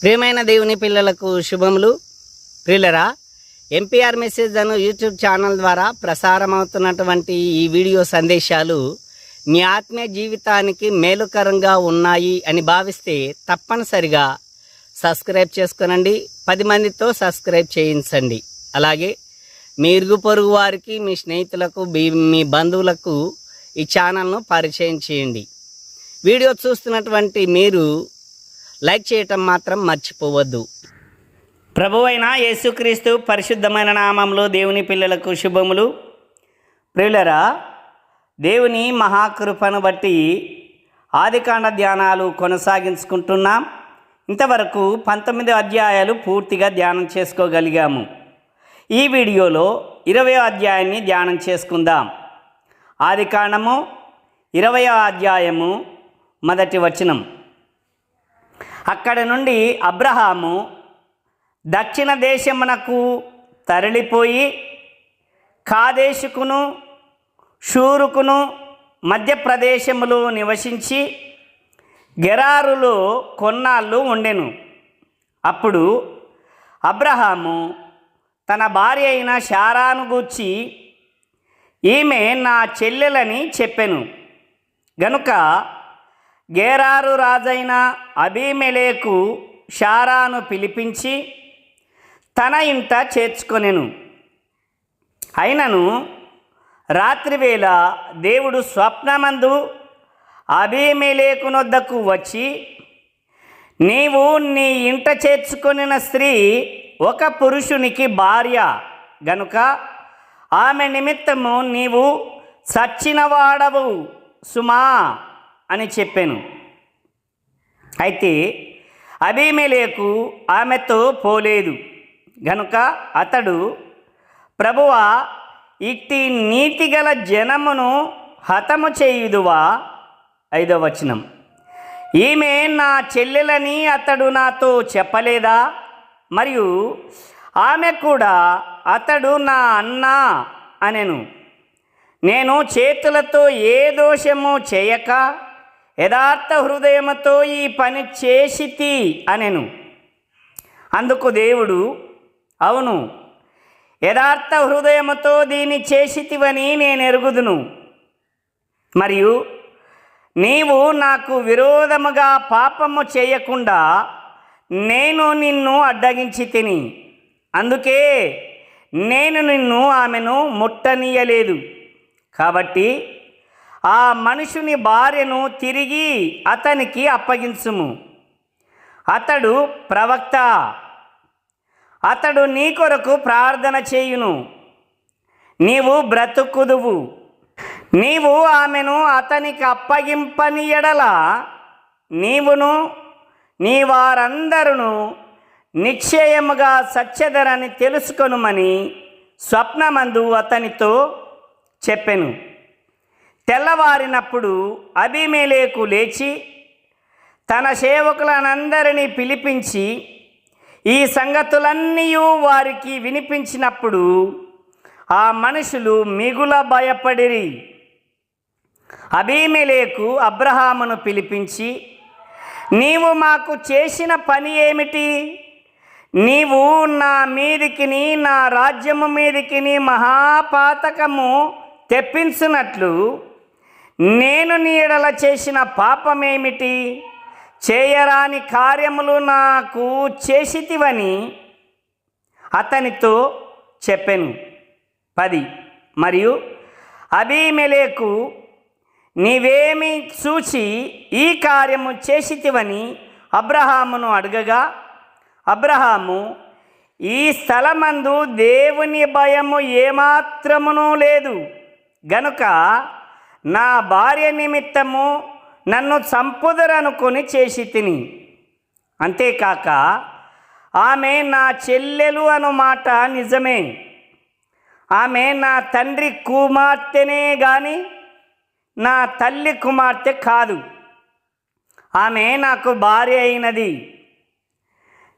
ప్రియమైన దేవుని పిల్లలకు శుభములు. ప్రియులరా ఎంపీఆర్ మెసేజ్ అను యూట్యూబ్ ఛానల్ ద్వారా ప్రసారమవుతున్నటువంటి ఈ వీడియో సందేశాలు మీ ఆత్మీయ జీవితానికి మేలుకరంగా ఉన్నాయి అని భావిస్తే తప్పనిసరిగా సబ్స్క్రైబ్ చేసుకోనండి. పది మందితో సబ్స్క్రైబ్ చేయించండి. అలాగే మీ ఇరుగు పొరుగు వారికి మీ స్నేహితులకు మీ- మీ బంధువులకు ఈ ఛానల్ను పరిచయం చేయండి. వీడియో చూస్తున్నటువంటి మీరు లైక్ చేయటం మాత్రం మర్చిపోవద్దు. ప్రభువైన యేసుక్రీస్తు పరిశుద్ధమైన నామంలో దేవుని పిల్లలకు శుభములు. ప్రియులరా దేవుని మహాకృపను బట్టి ఆదికాండ ధ్యానాలు కొనసాగించుకుంటున్నాం. ఇంతవరకు పంతొమ్మిది అధ్యాయాలు పూర్తిగా ధ్యానం చేసుకోగలిగాము. ఈ వీడియోలో ఇరవై అధ్యాయాన్ని ధ్యానం చేసుకుందాం. ఆది కాండము ఇరవై అధ్యాయము మొదటి వచనం. అక్కడ నుండి అబ్రహాము దక్షిణ దేశమునకు తరలిపోయి కాదేశుకును షూరుకును మధ్యప్రదేశములో నివసించి గెరారులో కొన్నాళ్ళు ఉండెను. అప్పుడు అబ్రహాము తన భార్య అయిన శారాను గూర్చి ఈమె నా చెల్లెలని చెప్పెను. గనుక గేరారు రాజైన అభిమెలేకు షారాను పిలిపించి తన ఇంట చేర్చుకొనెను. అయినను రాత్రివేళ దేవుడు స్వప్నమందు అభిమెలేకునొద్దకు వచ్చి నీవు నీ ఇంట చేర్చుకొనిన స్త్రీ ఒక పురుషునికి భార్య గనుక ఆమె నిమిత్తము నీవు సచ్చినవాడవు సుమా అని చెప్పాను. అయితే అభిమేలేకు ఆమెతో పోలేదు. గనుక అతడు ప్రభువ ఇట్టి నీతిగల జనమును హతము చేయుదువా? ఐదవ వచనం. ఈమె నా చెల్లెలని అతడు నాతో చెప్పలేదా? మరియు ఆమె కూడా అతడు నా అన్న అనెను. నేను చేతులతో ఏ దోషము చేయక యథార్థ హృదయముతో ఈ పని చేసితి అనెను. అందుకు దేవుడు అవును యథార్థ హృదయముతో దీన్ని చేసితివని నేను ఎరుగుదును. మరియు నీవు నాకు విరోధముగా పాపము చేయకుండా నేను నిన్ను అడ్డగించి తిని. అందుకే నేను నిన్ను ఆమెను ముట్టనీయలేదు. కాబట్టి ఆ మనుషుని భార్యను తిరిగి అతనికి అప్పగించుము. అతడు ప్రవక్త. అతడు నీ కొరకు ప్రార్థన చేయును. నీవు బ్రతుకుదువు. నీవు ఆమెను అతనికి అప్పగింపని ఎడల నీవును నీ వారందరూ నిశ్చయముగా సత్యధరని తెలుసుకొనుమని స్వప్నమందు అతనితో చెప్పెను. తెల్లవారినప్పుడు అభిమేలేకు లేచి తన సేవకులనందరినీ పిలిపించి ఈ సంగతులన్నీ వారికి వినిపించినప్పుడు ఆ మనుషులు మిగుల భయపడిరి. అభిమేలేకు అబ్రహామును పిలిపించి నీవు మాకు చేసిన పని ఏమిటి? నీవు నా మీదికిని నా రాజ్యము మీదికిని మహాపాతకము తెప్పించినట్లు నేను నీడల చేసిన పాపమేమిటి? చేయరాని కార్యములు నాకు చేసితివని అతనితో చెప్పెను. పది. మరియు అభిమెలేకు నీవేమి చూచి ఈ కార్యము చేసితివని అబ్రహామును అడగగా అబ్రహాము ఈ స్థలమందు దేవుని భయము ఏమాత్రమునూ లేదు. గనుక నా భార్య నిమిత్తము నన్ను చంపుదరనుకొని చేసి తిని అంతేకాక ఆమె నా చెల్లెలు అను మాట నిజమే. ఆమె నా తండ్రి కుమార్తెనే కానీ నా తల్లి కుమార్తె కాదు. ఆమె నాకు భార్య అయినది.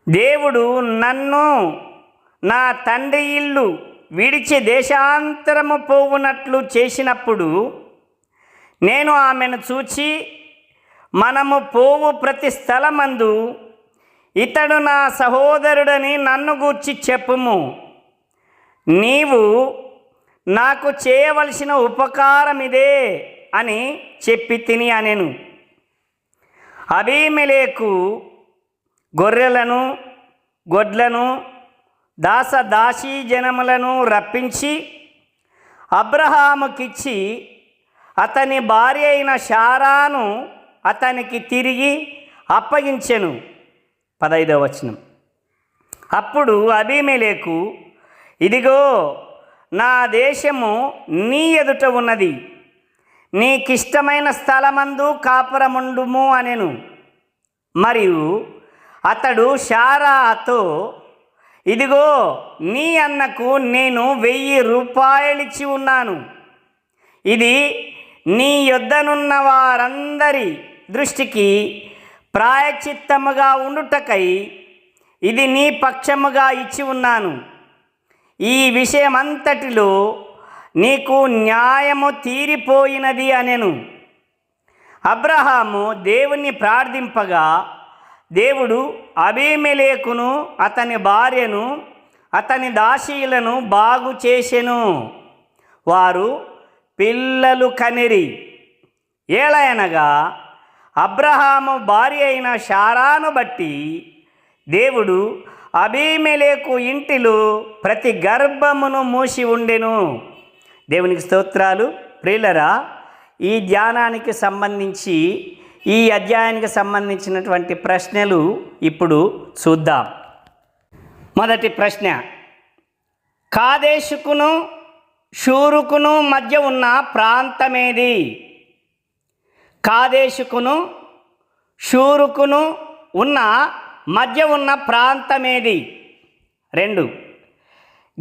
దేవుడు నన్ను నా తండ్రి ఇల్లు విడిచి దేశాంతరము పోవునట్లు చేసినప్పుడు నేను ఆమెను చూచి మనము పోవు ప్రతి స్థలమందు ఇతడు నా సహోదరుడని నన్ను గూర్చి చెప్పుము. నీవు నాకు చేయవలసిన ఉపకారం ఇదే అని చెప్పి తిని అనెను. అబీమెలేకు గొర్రెలను గొడ్లను దాస దాసీ జనములను రప్పించి అబ్రహాముకిచ్చి అతని భార్య అయిన శారాను అతనికి తిరిగి అప్పగించెను. పదైదవ వచనం. అప్పుడు అబీమెలేకు ఇదిగో నా దేశము నీ ఎదుట ఉన్నది. నీకిష్టమైన స్థలమందు కాపురముండుము అనెను. మరియు అతడు శారాతో ఇదిగో నీ అన్నకు నేను వెయ్యి రూపాయలిచ్చి ఉన్నాను. ఇది నీ యొద్దనున్న వారందరి దృష్టికి ప్రాయచిత్తముగా ఉండుటకై ఇది నీ పక్షముగా ఇచ్చి ఉన్నాను. ఈ విషయమంతటిలో నీకు న్యాయము తీరిపోయినది అనెను. అబ్రహాము దేవుణ్ణి ప్రార్థింపగా దేవుడు అబీమెలేకును అతని భార్యను అతని దాసీలను బాగు చేసెను. వారు పిల్లలు కనిరి. ఏలయనగా అబ్రహాము భార్య అయిన శారాను బట్టి దేవుడు అబీమెలేకు ఇంటిలో ప్రతి గర్భమును మూసి ఉండెను. దేవునికి స్తోత్రాలు. ప్రియులరా ఈ ధ్యానానికి సంబంధించి ఈ అధ్యాయానికి సంబంధించినటువంటి ప్రశ్నలు ఇప్పుడు చూద్దాం. మొదటి ప్రశ్న. కాదేశుకును షూరుకును మధ్య ఉన్న ప్రాంతమేది? కాదేశుకును షూరుకును ఉన్న మధ్య ఉన్న ప్రాంతమేది? రెండు.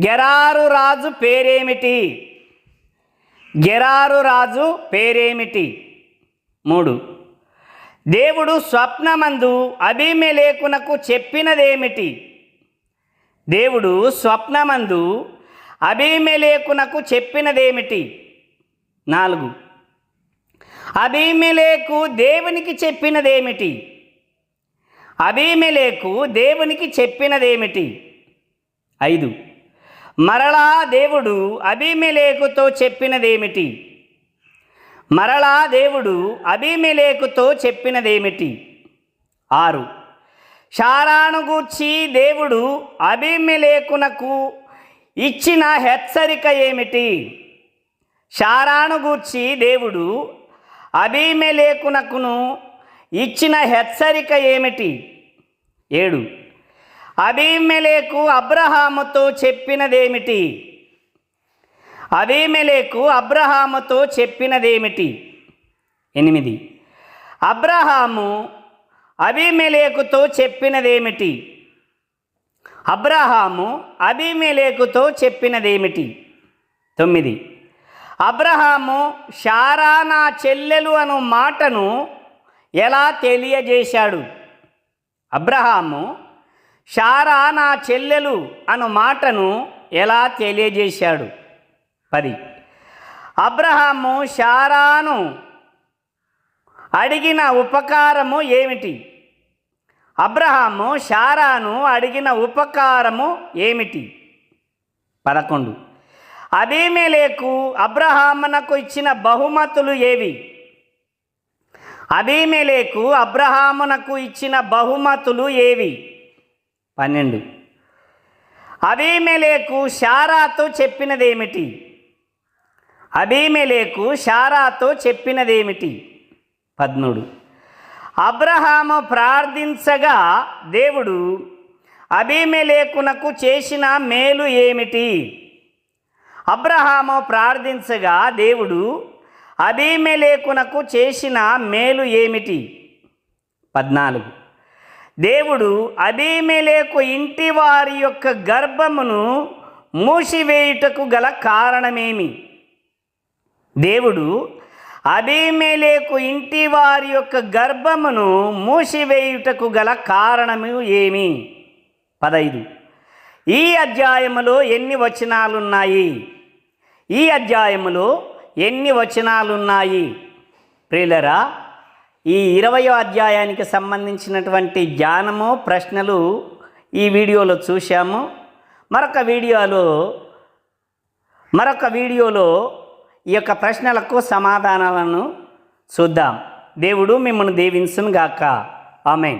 గెరారు రాజు పేరేమిటి? గెరారు రాజు పేరేమిటి? మూడు. దేవుడు స్వప్నమందు అభిమెలేకునకు చెప్పినదేమిటి? దేవుడు స్వప్నమందు అభిమెలేకునకు చెప్పినదేమిటి? నాలుగు. అభిమెలేకు దేవునికి చెప్పినదేమిటి? అభిమెలేకు దేవునికి చెప్పినదేమిటి? ఐదు. మరలా దేవుడు అభిమెలేకుతో చెప్పినదేమిటి? మరలా దేవుడు అభిమెలేకుతో చెప్పినదేమిటి? ఆరు. శారాను గూర్చి దేవుడు అభిమెలేకునకు ఇచ్చిన హెచ్చరిక ఏమిటి? శారాను గూర్చి దేవుడు అభిమెలేకునకును ఇచ్చిన హెచ్చరిక ఏమిటి? ఏడు. అభిమెలేకు అబ్రహాముతో చెప్పినదేమిటి? అబీమెలేకు అబ్రహాముతో చెప్పినదేమిటి? ఎనిమిది. అబ్రహాము అబీమెలేకుతో చెప్పినదేమిటి? అబ్రహాము అబీమెలేకుతో చెప్పినదేమిటి? తొమ్మిది. అబ్రహాము షారా నా చెల్లెలు అను మాటను ఎలా తెలియజేశాడు? అబ్రహాము షారా నా చెల్లెలు అను మాటను ఎలా తెలియజేశాడు? పది. అబ్రహాము శారాను అడిగిన ఉపకారము ఏమిటి? అబ్రహాము శారాను అడిగిన ఉపకారము ఏమిటి? పదకొండు. అబీమెలేకు అబ్రహామునకు ఇచ్చిన బహుమతులు ఏవి? అబీమెలేకు అబ్రహామునకు ఇచ్చిన బహుమతులు ఏవి? పన్నెండు. అభిమెలేకు షారాతో చెప్పినదేమిటి? అభిమెలేకు శారాతో చెప్పినదేమిటి? పద్మూడు. అబ్రహాము ప్రార్థించగా దేవుడు అభిమెలేకునకు చేసిన మేలు ఏమిటి? అబ్రహాము ప్రార్థించగా దేవుడు అభిమెలేకునకు చేసిన మేలు ఏమిటి? పద్నాలుగు. దేవుడు అబీమెలేకు ఇంటి వారి యొక్క గర్భమును మూసివేయుటకు గల కారణమేమి? దేవుడు అబీమెలేకు ఇంటి వారి యొక్క గర్భమును మూసివేయుటకు గల కారణము ఏమి? పదైదు. ఈ అధ్యాయములో ఎన్ని వచనాలున్నాయి? ఈ అధ్యాయములో ఎన్ని వచనాలున్నాయి? ప్రియులరా ఈ ఇరవయో అధ్యాయానికి సంబంధించినటువంటి జ్ఞానము ప్రశ్నలు ఈ వీడియోలో చూశాము. మరొక వీడియోలో మరొక వీడియోలో ఈ యొక్క ప్రశ్నలకు సమాధానాలను చూద్దాం. దేవుడు మిమ్మల్ని దీవించును గాక ఆమెన్.